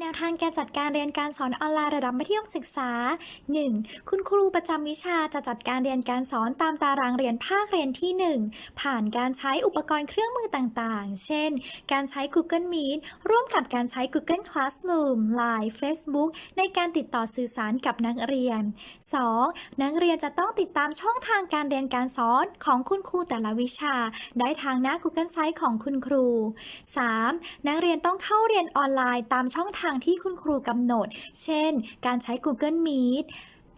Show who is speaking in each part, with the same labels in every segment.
Speaker 1: แนวทางการจัดการเรียนการสอนออนไลน์ระดับมัธยมศึกษา 1. คุณครูประจำวิชาจะจัดการเรียนการสอนตามตารางเรียนภาคเรียนที่ 1 ผ่านการใช้อุปกรณ์เครื่องมือต่างๆ เช่น การใช้ Google Meet ร่วมกับการใช้ Google Classroom Line Facebook ในการติดต่อสื่อสารกับนักเรียน 2. นักเรียนจะต้องติดตามช่องทางการเรียนการสอนของคุณครูแต่ละวิชา ได้ทางหน้า Google Site ของคุณครู 3. นักเรียนต้องเข้าเรียนออนไลน์ตามช่องทางที่คุณครูกำหนด เช่น การใช้ Google Meet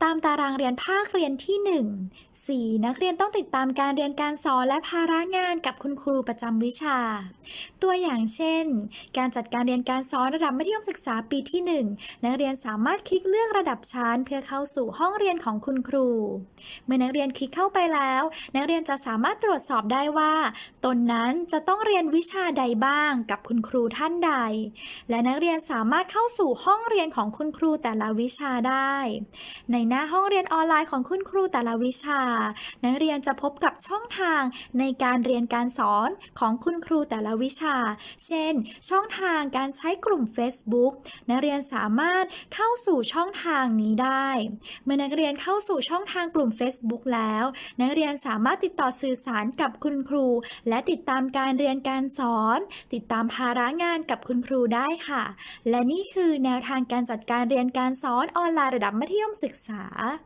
Speaker 1: ตามตารางเรียนภาคเรียนที่ 1 4. นักเรียนต้องติดตามการเรียนการสอนและภาระงานกับคุณครูประจำวิชา ตัวอย่างเช่น การจัดการเรียนการสอนระดับมัธยมศึกษาปีที่ 1 นักเรียนสามารถคลิกเลือกระดับชั้น เพื่อเข้าสู่ห้องเรียนของคุณครู เมื่อนักเรียนคลิกเข้าไปแล้ว นักเรียนจะสามารถตรวจสอบได้ว่า ตนนั้นจะต้องเรียนวิชาใดบ้างกับคุณครูท่านใด และนักเรียนสามารถเข้าสู่ห้องเรียนของคุณครูแต่ละวิชาได้ ในหน้าห้องเรียนออนไลน์ของคุณครูแต่ละวิชา นักเรียนจะพบกับช่องทางในการเรียนการสอนของคุณครูแต่ละวิชา เช่น ช่องทางการใช้กลุ่ม Facebook นักเรียนสามารถเข้าสู่ช่องทางนี้ได้ เมื่อนักเรียนเข้าสู่ช่องทางกลุ่ม Facebook แล้ว นักเรียนสามารถติดต่อสื่อสารกับคุณครู และติดตามการเรียนการสอน ติดตามภาระงานกับคุณครูได้ค่ะ และนี่คือแนวทางการจัดการเรียนการสอนออนไลน์ระดับมัธยมศึกษา Hả?